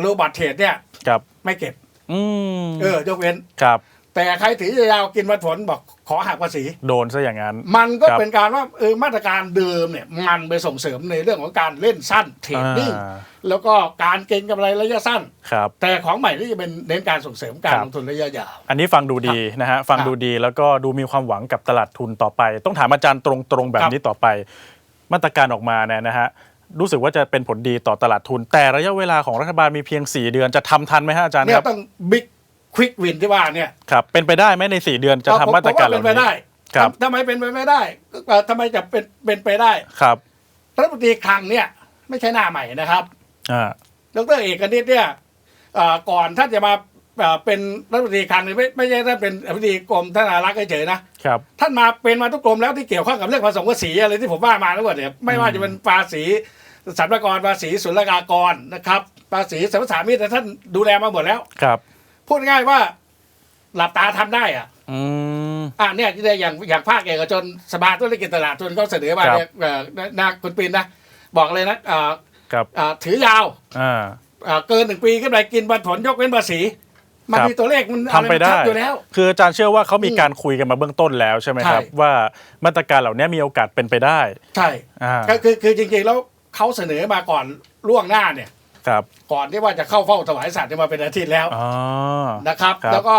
Speaker 2: โรบัตเทรดเนี่ย
Speaker 1: ครับ
Speaker 2: ไม่เก็บ
Speaker 1: อืม
Speaker 2: เออยกเว้น
Speaker 1: ครับ
Speaker 2: แต่ใครถือยาวๆกินปันผลบอกขอหักภาษี
Speaker 1: โดนซะอย่างนั้น
Speaker 2: มันก็
Speaker 1: ครับ
Speaker 2: เป็นการว่าเออมาตรการเดิมเนี่ยมันไปส่งเสริมในเรื่องของการเล่นสั้นเทรดดิ้ง
Speaker 1: อ่า
Speaker 2: แล้วก็การเก็งกำไรระยะสั้น
Speaker 1: ครับ
Speaker 2: แต่ของใหม่ที่จะเป็นเน้นการส่งเสริมการ
Speaker 1: ครับ
Speaker 2: ลงทุนระยะยาว
Speaker 1: อันนี้ฟังดูดีนะฮะฟัง
Speaker 2: ครับ
Speaker 1: ดูดีแล้วก็ดูมีความหวังกับตลาดทุนต่อไป ต้องถามอาจารย์ตรงๆแบบ
Speaker 2: ครับ
Speaker 1: นี้ต่อไป มาตรการออกมาเนี่ยนะฮะรู้สึกว่าจะเป็นผลดีต่อตลาดทุน แต่ระยะเวลาของรัฐบาลมีเพียง 4 เดือนจะทำทันไหมฮะอาจารย์
Speaker 2: เนี่
Speaker 1: ค
Speaker 2: ย
Speaker 1: รับ
Speaker 2: ต้องบิ๊ก ควิกวินที่ว่าเนี่ย
Speaker 1: ครับ เป็นไปได้ไหมใน4เดือนจะ
Speaker 2: เออ
Speaker 1: ทำ
Speaker 2: ผม
Speaker 1: มาตรการเห
Speaker 2: ผ
Speaker 1: ล่า
Speaker 2: ว่เป็นไป
Speaker 1: นี้
Speaker 2: ได้
Speaker 1: ครับ
Speaker 2: ทำทำไมเป็นไปไม่ได้เอ่อทำไมจะเป็นเป็นไปได้
Speaker 1: ครับ
Speaker 2: รัฐมนตรีคลังเนี่ย ไม่ใช่หน้าใหม่นะครับ
Speaker 1: อ่า
Speaker 2: ดรเอกนิตเนี่ยเอ่อก่อนท่านจะมาเอ่อเป็นรัฐมนตรีคลังเนี่ยไม่ไม่ใช่ท่านเป็นอธิบดีกรมธนารักษ์เฉยๆนะ
Speaker 1: ครับ
Speaker 2: ท่านมาเป็นมาทุกกรมแล้วที่เกี่ยวข้องกับเรื่องภาษีภาษีอะไรที่ผมว่ามาทั้งหมดเนี่ยไม่ว่าจะเป็นภาษีสรรพากรภาษีศุลกากรนะครับภาษีสรรพสามิตท่านดูแลมาหมดแล้ว
Speaker 1: ครับ
Speaker 2: พูดง่ายๆว่า หลับตาทำได้อะ
Speaker 1: อืม
Speaker 2: อะเนี่ยที่ได้อย่างอย่างภาคเอกชนสภาธุรกิจตลาดทุนเขาเสนอมา
Speaker 1: ครับ
Speaker 2: เนี่ยเอ่อนาคุณปินนะ บอกเลยนะเอ่อ
Speaker 1: ครับ
Speaker 2: เอ่อถือยาว
Speaker 1: อ่า
Speaker 2: เอ่อเกินหนึ่งปีขึ้นไปกินบันผลยกเว้นภาษีมัน
Speaker 1: ครับ
Speaker 2: มีตัวเลขมัน
Speaker 1: ทำไปได้
Speaker 2: ชัอยู่แล้ว
Speaker 1: คืออาจารย์เชื่อว่าเขามีการคุยกันมาเบื้องต้นแล้วใช่ไหมครับ
Speaker 2: ใช่
Speaker 1: ว่ามาตรการเหล่านี้มีโอกาสเป็นไปได้
Speaker 2: ใช่
Speaker 1: อ่า
Speaker 2: ก็คือคือจริงๆแล้วเขาเสนอมาก่อนล่วงหน้าเนี่ย
Speaker 1: ครับ
Speaker 2: ก่อนที่ว่าจะเข้าเฝ้าถวายสัตว์เนี่ยมาเป็นอาทิตย์แล้ว
Speaker 1: อ๋อ
Speaker 2: นะครับ
Speaker 1: ครับ
Speaker 2: แล้วก็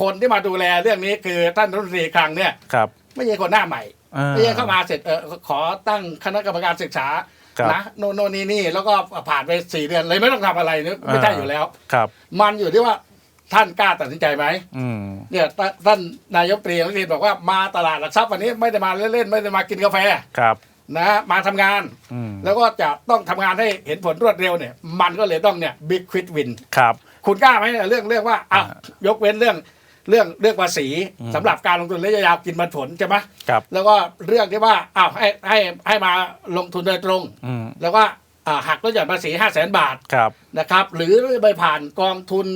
Speaker 2: คนที่มาดูแลเรื่องนี้คือท่านรัฐมนตรีคลังเนี่ย
Speaker 1: ครับ
Speaker 2: ไม่ใช่คนหน้าใหม่
Speaker 1: อ่
Speaker 2: ไม่ใช่เข้ามาเสร็จเออขอตั้งคณะกรรมการศึกษา
Speaker 1: ครับ
Speaker 2: นะโนนโนนนี่นี่แล้วก็ผ่านไปสี่เดือนเลยไม่ต้องทำอะไรเนี่ยไม่ใช่อยู่แล้ว
Speaker 1: ครับ
Speaker 2: มันอยู่ที่ว่าท่านกล้าตัดสินใจไหม
Speaker 1: อืม
Speaker 2: เนี่ยท่านท่านนายกตรีอนุทินบอกว่ามาตลาดหลักทรัพย์วันนี้ไม่ได้มาเล่นๆไม่ได้มากินกาแฟ
Speaker 1: ครับ
Speaker 2: นะมาทำงาน
Speaker 1: อืม
Speaker 2: แล้วก็จะต้องทำงานให้เห็นผลรวดเร็วเนี่ย มันก็เลยต้องเนี่ยบิ๊กควิดวิน
Speaker 1: ครับ
Speaker 2: คุณกล้าไหมเนี่ยเรื่องเรื่องว่าอะ
Speaker 1: อ่าย
Speaker 2: กเว้นเรื่องเรื่องเรื่องภาษี
Speaker 1: อืม
Speaker 2: สำหรับการลงทุนระยะยาวกินมันผลใช่ไหม
Speaker 1: ครับ
Speaker 2: แล้วก็เรื่องที่ว่าอ้าวให้ให้ให้มาลงทุนโดยตรง
Speaker 1: อืม
Speaker 2: แล้วก็อ่าหักลดหย่อนภาษี 5 0 0แสนบาท
Speaker 1: ครับ
Speaker 2: นะครับ หรือไปผ่านกองทุน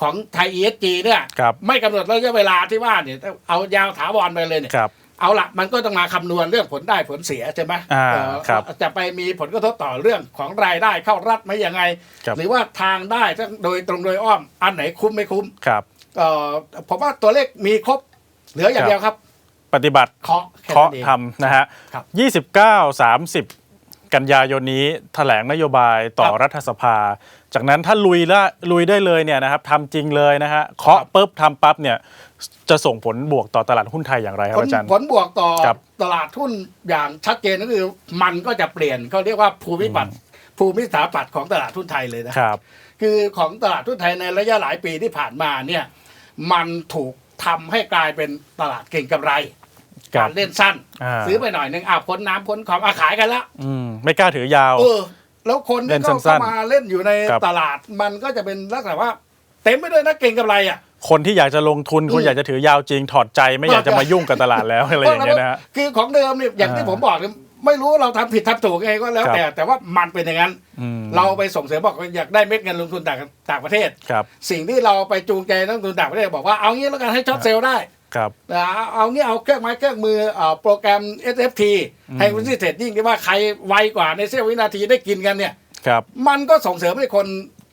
Speaker 2: ของไทย ESG เนี่ย
Speaker 1: ครับ
Speaker 2: ไม่กำหนดระยะเวลาที่ว่าเนี่ยเอายาวถาวรไปเลยเนี่ย
Speaker 1: ครับ
Speaker 2: เอาละมันก็ต้องมาคำนวณเรื่องผลได้ผลเสียใช่ไหม
Speaker 1: อ่า
Speaker 2: เอ่อ
Speaker 1: ครับ
Speaker 2: จะไปมีผลกระทบต่อเรื่องของรายได้เข้ารัฐไหมยังไง
Speaker 1: ครับ
Speaker 2: หรือว่าทางได้ทั้งโดยตรงโดยอ้อมอันไหนคุ้มไม่คุ้ม
Speaker 1: ครับ
Speaker 2: เอ่อผมว่าตัวเลขมีครบ เหลืออย่าง
Speaker 1: ครับ
Speaker 2: เดียวครับ
Speaker 1: ปฏิบัติ
Speaker 2: เคาะแค่
Speaker 1: เคาะ
Speaker 2: นั้นเอง
Speaker 1: ทำนะฮะ
Speaker 2: ครับ
Speaker 1: 29 30 กันยายนนี้แถลงนโยบายต่อ
Speaker 2: ครับ
Speaker 1: รัฐสภา จากนั้นถ้าลุยละลุยได้เลยเนี่ยนะครับทำจริงเลยนะฮะเคาะปุ๊บทำปั๊บเนี่ยจะส่งผลบวกต่อตลาดหุ้นไทยอย่างไรครั
Speaker 2: ผ
Speaker 1: บ
Speaker 2: ล
Speaker 1: อาจารย์
Speaker 2: ผลบวกต่อ
Speaker 1: ครับ
Speaker 2: ตลาดทุนอย่างชัดเจนก็คือมันก็จะเปลี่ยนเขาเรียกว่าภูมิปัตภูมิสถาปัตย์ของตลาดทุนไทยเลยนะ
Speaker 1: ครับ
Speaker 2: คือของตลาดทุนไทยในระยะหลายปีที่ผ่านมาเนี่ยมันถูกทำให้กลายเป็นตลาดเก่งกำไร
Speaker 1: ครั
Speaker 2: กา
Speaker 1: บ
Speaker 2: รเล่นสั้น
Speaker 1: อ่า
Speaker 2: ซื้อไปหน่อยหนึงอะพ้นน้ำพ้นความอาขายกันละ
Speaker 1: อืมไม่กล้าถือยาว
Speaker 2: เออ แล้วคน
Speaker 1: เล่
Speaker 2: ที่
Speaker 1: นสั้
Speaker 2: เข้าน
Speaker 1: ๆ
Speaker 2: เข้ามาเล่นอยู่ใน
Speaker 1: ครับ
Speaker 2: ตลาดมันก็จะเป็นลักษณะว่า เต็มไปด้วยนักเก่งกำไรอะ
Speaker 1: คนที่อยากจะลงทุน คน
Speaker 2: อืม
Speaker 1: อยากจะถือยาวจริง ถอดใจไม่อยากจะมายุ่งกับตลาดแล้วอะไรอย่างเงี้ยนะฮะ
Speaker 2: คือของเดิมเนี่ยอย่างที่
Speaker 1: อ่า
Speaker 2: ผมบอกเนี่ยไม่รู้เราทำผิดทำถูกไงก็แล้ว
Speaker 1: ครับ
Speaker 2: แต่แต่ว่ามันเป็นอย่างนั้น
Speaker 1: อืม
Speaker 2: เราไปส่งเสริมบอกว่าอยากได้เม็ดเงินลงทุนต่างต่างประเทศ
Speaker 1: ครับ
Speaker 2: สิ่งที่เราไปจูงใจนักลงทุนต่างประเทศบอกว่าเอางี้แล้วกันให้ช็อตเซลล์ได้
Speaker 1: ครับ
Speaker 2: นะเอางี้เอาเครื่องไม้เครื่องมือเอ่อโปรแกรม SFT
Speaker 1: อืม
Speaker 2: ให้คุณที่เทรดดิ้งที่ว่าใครไวกว่าในเสี้ยววินาทีได้กินกันเนี่ย
Speaker 1: ครับ
Speaker 2: มันก็ส่งเสริมให้คน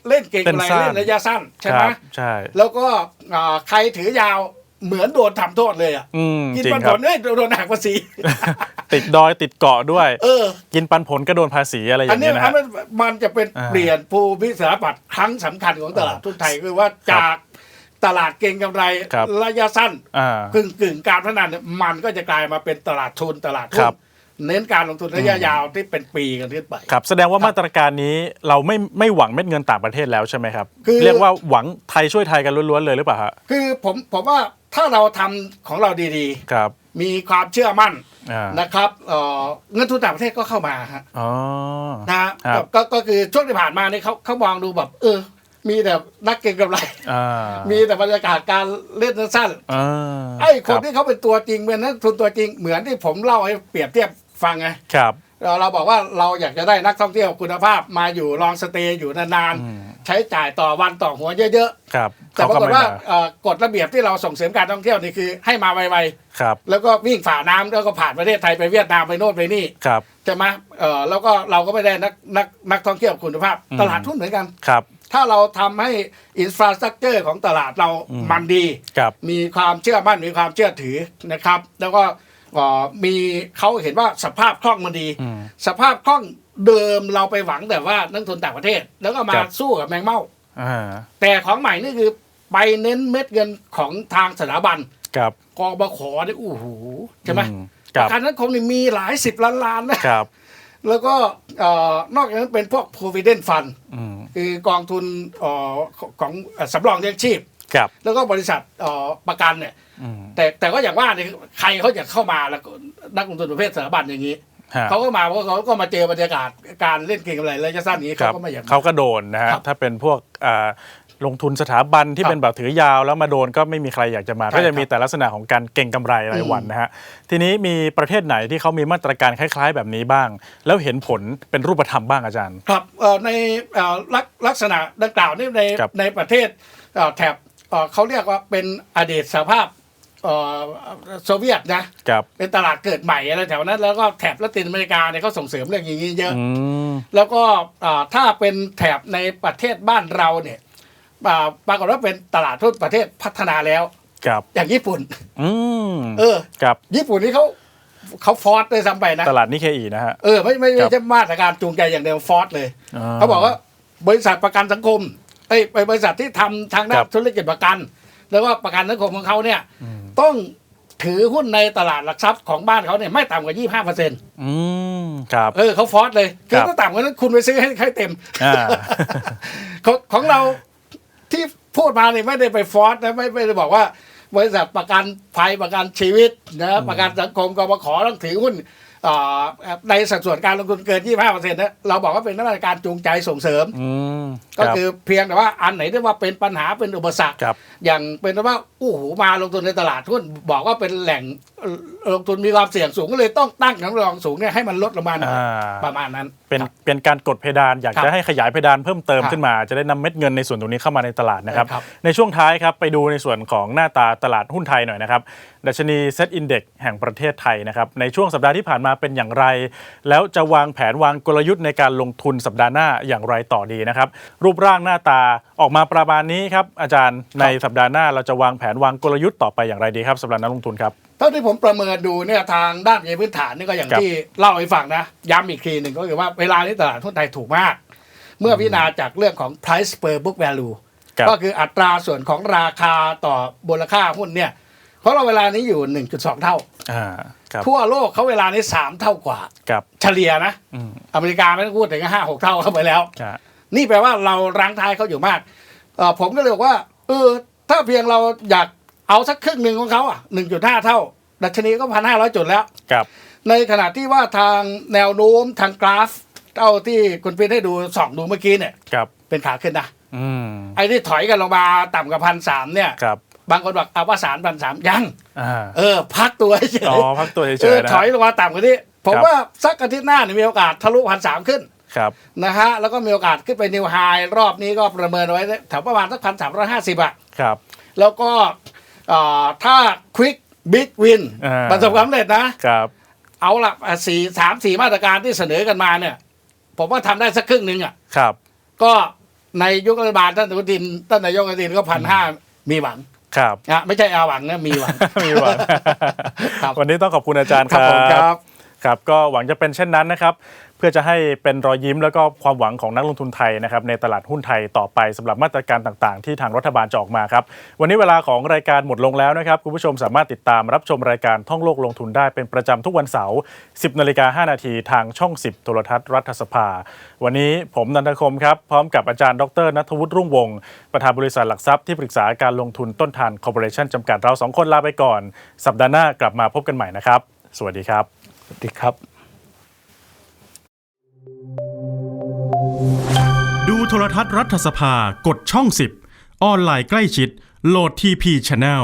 Speaker 2: เล่นเก่ง
Speaker 1: เล่น
Speaker 2: อะไร
Speaker 1: สั้น
Speaker 2: เล่นระยะสั้นใช่
Speaker 1: ค
Speaker 2: ไหม
Speaker 1: รับใช่
Speaker 2: แล้วก็อ่าใครถือยาวเหมือนโดนทำโทษเลยอะ
Speaker 1: อืม
Speaker 2: กิน
Speaker 1: จริง
Speaker 2: ปัน
Speaker 1: ค
Speaker 2: ผ
Speaker 1: รับ
Speaker 2: ลเอ้ยโดนหักภาษี
Speaker 1: ติดดอยติดเกาะด้วย
Speaker 2: เออ
Speaker 1: กินปันผลก็โดนภาษีอะไรอ
Speaker 2: อัน
Speaker 1: ย่าง
Speaker 2: นี้
Speaker 1: เงี้ยนะ
Speaker 2: อั
Speaker 1: ฮะ
Speaker 2: นนั้นมันจะเป็น
Speaker 1: อ่า
Speaker 2: เปลี่ยนภูมิสถาปัตย์ครั้งสำคัญของตลาดทุนไทยคือว่า
Speaker 1: ครับ
Speaker 2: จาก ตลาดเก่งกำไร
Speaker 1: ครับ
Speaker 2: ระยะสั้น
Speaker 1: อ่า
Speaker 2: กึ่งกึ่งการพนันเนี่ยมันก็จะกลายมาเป็นตลาดทุนตลาดหุ้
Speaker 1: ครั
Speaker 2: น
Speaker 1: บ
Speaker 2: เน้นการลงทุนระยะยาวที่เป็นปีกันขึ้นไป
Speaker 1: ครับ แสดงว่ามาตรการนี้เราไม่ไม่หวังเม็ดเงินต่างประเทศแล้วใช่ไหมครับ
Speaker 2: คือ
Speaker 1: เรียกว่าหวังไทยช่วยไทยกันล้วนๆเลยหรือเปล่าฮะ
Speaker 2: คือผมผมว่าถ้าเราทำของเราดี
Speaker 1: ครับ
Speaker 2: ๆมีความเชื่อมั่น
Speaker 1: อ่า
Speaker 2: นะครับเอ่อเงินทุนต่างประเทศก็เข้ามาฮะ
Speaker 1: อ๋อ
Speaker 2: นะฮะ
Speaker 1: ครับ
Speaker 2: ก็ก็คือช่วงที่ผ่านมาเนี่ยเขาเขามองดูแบบเออ มีแต่นักเก็งกำไร
Speaker 1: อ่า
Speaker 2: มีแต่บรรยากาศการเล่นสั้น
Speaker 1: อ่า
Speaker 2: ไอ้คน
Speaker 1: รับ
Speaker 2: ที่เขาเป็นตัวจริงเป็นนักทุนตัวจริงเหมือนที่ผมเล่าให้เปรียบเทียบฟังไง
Speaker 1: ครับ
Speaker 2: เราเราบอกว่าเราอยากจะได้นักท่องเที่ยวคุณภาพมาอยู่ลองสเตย์อยู่นาน
Speaker 1: อืม
Speaker 2: ๆใช้จ่ายต่อวันต่อหัวเยอะ
Speaker 1: ครับ
Speaker 2: ๆแต่ปรากฏ
Speaker 1: เข
Speaker 2: ว่า
Speaker 1: ไม่ม
Speaker 2: เอ่อกฎระเบียบที่เราส่งเสริมการท่องเที่ยวนี่คือให้มาไว
Speaker 1: ครับ
Speaker 2: ๆแล้วก็วิ่งฝ่าน้ำแล้วก็ผ่านประเทศไทยไปเวียดนามไปโน่นไปนี่
Speaker 1: ครับ
Speaker 2: ใช่ไหมเอ่อแล้วก็เราก็ไม่ได้นักนักนักท่องเที่ยวคุณภาพ
Speaker 1: อืม
Speaker 2: ตลาดทุนเหมือนกัน
Speaker 1: ครับ
Speaker 2: ถ้าเราทำให้อินฟราสตรักเจอร์ของตลาดเรา
Speaker 1: อืม
Speaker 2: มันดี
Speaker 1: ครับ
Speaker 2: มีความเชื่อมั่นมีความเชื่อถือนะครับ แล้วก็เอ่อมีเขาเห็นว่าสภาพคล่องมันดี
Speaker 1: อืม
Speaker 2: สภาพคล่องเดิมเราไปหวังแต่ว่านักทุนต่างประเทศ แล้วก็มา
Speaker 1: ครับ
Speaker 2: สู้กับแมงเม่า
Speaker 1: อ่า
Speaker 2: แต่ของใหม่นี่คือไปเน้นเม็ดเงินของทางสถาบัน
Speaker 1: ครับ
Speaker 2: กองบขเนี่ยอู้หูใช่ไหม
Speaker 1: อื
Speaker 2: ป
Speaker 1: ครั
Speaker 2: ระ
Speaker 1: บ
Speaker 2: กันนั้นคงนี่มีหลายสิบล้านล้านนะครับแล้วก็เอ่อนอกจากนั้นเป็นพวก provident fund
Speaker 1: อืม
Speaker 2: คือกองทุนเอ่อของเอ่อสำรองเลี้ยงชีพ
Speaker 1: ครับ
Speaker 2: แล้วก็บริษัทเอ่อประกันเนี่ย
Speaker 1: อืม
Speaker 2: แต่แต่ก็อย่างว่าเนี่ยใครเขาอยากเข้ามาแล้วก็นักลงทุนประเภทสถาบันอย่างนี้
Speaker 1: ฮะ
Speaker 2: เขาก็มาเพราะเขาก็มาเจอบรรยากาศการเล่นเกมอะไรระยะสั้นนี้
Speaker 1: ครั
Speaker 2: เขา
Speaker 1: บ
Speaker 2: ก็ไม่อยากมา
Speaker 1: เขาก็โดนนะฮะ
Speaker 2: ครับ
Speaker 1: ถ้าเป็นพวกอ่า ลงทุนสถาบันที่
Speaker 2: ครับ
Speaker 1: เป็นแบบถือยาวแล้วมาโดนก็ไม่มีใครอยากจะมา
Speaker 2: ใช่
Speaker 1: ก็จะมี
Speaker 2: ครับ
Speaker 1: แต่ลักษณะของการเก็งกำไรรายวันนะฮะทีนี้มีประเทศไหนที่เขามีมาตรการคล้ายๆ แบบนี้บ้าง แล้วเห็นผลเป็นรูปธรรมบ้างอาจารย์
Speaker 2: ครับเอ่อในเอ่อลักลักษณะดังกล่าวนี่ใน
Speaker 1: ครับ
Speaker 2: ในประเทศเอ่อแถบเอ่อเขาเรียกว่าเป็นอดีตสหภาพเอ่อโซเวียตนะครับเป็นตลาดเกิดใหม่อะไรแถวนั้นแล้วก็แถบละตินอเมริกาเนี่ยเขาส่งเสริมเรื่องอย่างนี้เยอะ
Speaker 1: อืม
Speaker 2: แล้วก็อ่าถ้าเป็นแถบในประเทศบ้านเราเนี่ย อ่าปรากฏว่าเป็นตลาดทุนประเทศพัฒนาแล้ว
Speaker 1: ครับ
Speaker 2: อย่างญี่ปุ่น
Speaker 1: อืม
Speaker 2: เออ
Speaker 1: ครับ
Speaker 2: ญี่ปุ่นนี่เขาเขาฟอร์สเลยซ้ำไปนะ
Speaker 1: ตลาดนิเคอีนะฮะ
Speaker 2: เออ ไม่ไม่
Speaker 1: ครั
Speaker 2: ไม่
Speaker 1: บ
Speaker 2: ใช่มาตรการจูงใจอย่างเดียวฟอร์สเลย
Speaker 1: อ่
Speaker 2: เขาบอกว่าบริษัทประกันสังคมเอ้ยบริษัทที่ทำทางด้า
Speaker 1: ครั
Speaker 2: น
Speaker 1: บ
Speaker 2: ธุรกิจประกัน แล้วก็ประกันสังคมของเขาเนี่ย
Speaker 1: อืม
Speaker 2: ต้องถือหุ้นในตลาดหลักทรัพย์ของบ้านเขาเนี่ยไม่ต่ำกว่า25เปอร์เซ็นต์
Speaker 1: อืมครับ
Speaker 2: เออเขาฟอร์สเลย คือ
Speaker 1: ครับ
Speaker 2: ถ้าต่ำกว่านั้นคุณไปซื้อให้ให้เต็ม
Speaker 1: อ่า
Speaker 2: ของของเรา ที่พูดมาเนี่ยไม่ได้ไปฟอร์สนะไม่ไม่ได้บอกว่า บริษัทประกันภัยประกันชีวิตนะประกันสังคมกบขต้องถือหุ้นอ่า ในสัดส่วนการลงทุนเกิน 25%นะเราบอกว่าเป็นมาตรการจูงใจส่งเสริม
Speaker 1: อืม
Speaker 2: ก็
Speaker 1: รับ
Speaker 2: คือเพียงแต่ว่าอันไหนที่ว่าเป็นปัญหาเป็นอุปสรรค
Speaker 1: ครับ
Speaker 2: อย่างเป็นว่าอู้หูมาลงทุนในตลาดหุ้นบอกว่าเป็นแหล่งเอ่อลงทุนมีความเสี่ยงสูงก็เลยต้องตั้งกำลังสูงเนี่ยให้มันลดลงมาหน่อย
Speaker 1: อ่า
Speaker 2: ประมาณนั้น
Speaker 1: เป็น
Speaker 2: ครับ
Speaker 1: เป็นการกดเพดานอยาก
Speaker 2: ครับ
Speaker 1: จะให้ขยายเพดานเพิ่มเติม
Speaker 2: ครับ
Speaker 1: ขึ้นมา จะได้นำเม็ดเงินในส่วนตรงนี้เข้ามาในตลาดนะครับ
Speaker 2: ครับ
Speaker 1: ในช่วงท้ายครับไปดูในส่วนของหน้าตาตลาดหุ้นไทยหน่อยนะครับดัชนีเซ็ตอินเด็กแห่งประเทศไทยนะครับในช่วงสัปดาห์ที่ผ่านมาเป็นอย่างไร แล้วจะวางแผนวางกลยุทธ์ในการลงทุนสัปดาห์หน้าอย่างไรต่อดีนะครับ รูปร่างหน้าตาออกมาประมาณนี้ครับอาจารย์ในสัปดาห์หน้าเราจะวางแผนวางกลยุทธ์ต่อไปอย่างไรดีครับสำหรับนักลงทุนครับ
Speaker 2: เท่าที่ผมประเมินดูเนี่ยทางด้านเงินพื้นฐานนี่ก็อย่าง
Speaker 1: ครับ
Speaker 2: ที่เล่าให้ฟังนะ ย้ำอีกทีหนึ่งก็คือว่าเวลานี้ตลาดหุ้นไทยถูกมาก เมื่อพิจารณาจากเรื่องของ price per book value
Speaker 1: ครับ
Speaker 2: ก็คืออัตราส่วนของราคาต่อมูลค่าหุ้นเนี่ย เพราะเราเวลานี้อยู่ 1.2 เท่า
Speaker 1: อ่าครับ
Speaker 2: ทั่วโลกเขาเวลานี้3เท่ากว่า
Speaker 1: ครับ
Speaker 2: เฉลี่ยนะ
Speaker 1: อืม
Speaker 2: อเมริกาไม่ต้องพูดถึงห้าหกเท่าเข้าไปแล้ว
Speaker 1: อ่า
Speaker 2: นี่แปลว่าเรารั้งท้ายเขาอยู่มากเอ่อผมก็เลยบอกว่า เออ ถ้าเพียงเราอยากเอาสักครึ่งหนึ่งของเขาอะหนึ่งจุดห้าเท่า ดัชนีก็พันห้าร้อยจุดแล้ว
Speaker 1: ครับ
Speaker 2: ในขณะที่ว่าทางแนวโน้มทางกราฟเท่าที่คุณพินให้ดูส่องดูเมื่อกี้เนี่ย
Speaker 1: ครับ
Speaker 2: เป็นขาขึ้นนะ
Speaker 1: อืม
Speaker 2: ไอ้ที่ถอยกันลงมาต่ำกว่าพันสามเนี่ย
Speaker 1: ครับ
Speaker 2: บางคนบอกอวสานพันสามยัง
Speaker 1: อ่า
Speaker 2: เออ พักตัวเฉย
Speaker 1: อ๋อพักตัวเฉ
Speaker 2: เอยอ
Speaker 1: ๆนะ
Speaker 2: ถอยลงมาต่ำกว่านี้ผม
Speaker 1: ครับ
Speaker 2: ว่าสักอาทิตย์หน้าเนี่ยมีโอกาสทะลุพันสามขึ้น
Speaker 1: ครับ
Speaker 2: นะฮะแล้วก็มีโอกาสขึ้นไปนิวไฮรอบนี้ก็ประเมินไว้แถวประมาณสักพันสามร้อยห้าสิบอะ
Speaker 1: ครับ
Speaker 2: แล้วก็เอ่อถ้าควิกบิ๊กวิน
Speaker 1: อ่า
Speaker 2: ประสบความสำเร็จนะ
Speaker 1: ครับ
Speaker 2: เอาละอะสี่สามสี่มาตรการที่เสนอกันมาเนี่ย ผมว่าทำได้สักครึ่งหนึ่งอะ
Speaker 1: ครับ
Speaker 2: ก็ในยุครัฐบาลท่านอนุทินท่านนายกอนุทินก็พันห้ามีหวัง
Speaker 1: ครับ
Speaker 2: นะไม่ใช่อาหวังนะมีหวัง
Speaker 1: มีหวัง
Speaker 2: ครับ
Speaker 1: วันนี้ต้องขอบคุณอาจารย์
Speaker 2: ครับผมครับ
Speaker 1: ครับ ก็หวังจะเป็นเช่นนั้นนะครับ เพื่อจะให้เป็นรอยยิ้มแล้วก็ความหวังของนักลงทุนไทยนะครับในตลาดหุ้นไทยต่อไปสำหรับมาตรการต่างๆ ที่ทางรัฐบาลจะออกมาครับ วันนี้เวลาของรายการหมดลงแล้วนะครับคุณผู้ชมสามารถติดตามรับชมรายการท่องโลกลงทุนได้เป็นประจำทุกวันเสาร์ 10นาฬิกา5นาทีทางช่อง 10 โทรทัศน์รัฐสภา วันนี้ผมนันทคมครับพร้อมกับอาจารย์ดรนัทวุฒิรุ่งวงศ์ประธานบริษัทหลักทรัพย์ที่ปรึกษาการลงทุนต้นทานคอร์ปอเรชั่นจำกัดเราสองคนลาไปก่อน สัปดาห์หน้ากลับมาพบกันใหม่นะครับ สวัสดีครับ
Speaker 2: สวัสดีครับ
Speaker 3: ดูโทรทัศน์รัฐสภากดช่อง 10 ออนไลน์ใกล้ชิด โหลดทีพีช Channel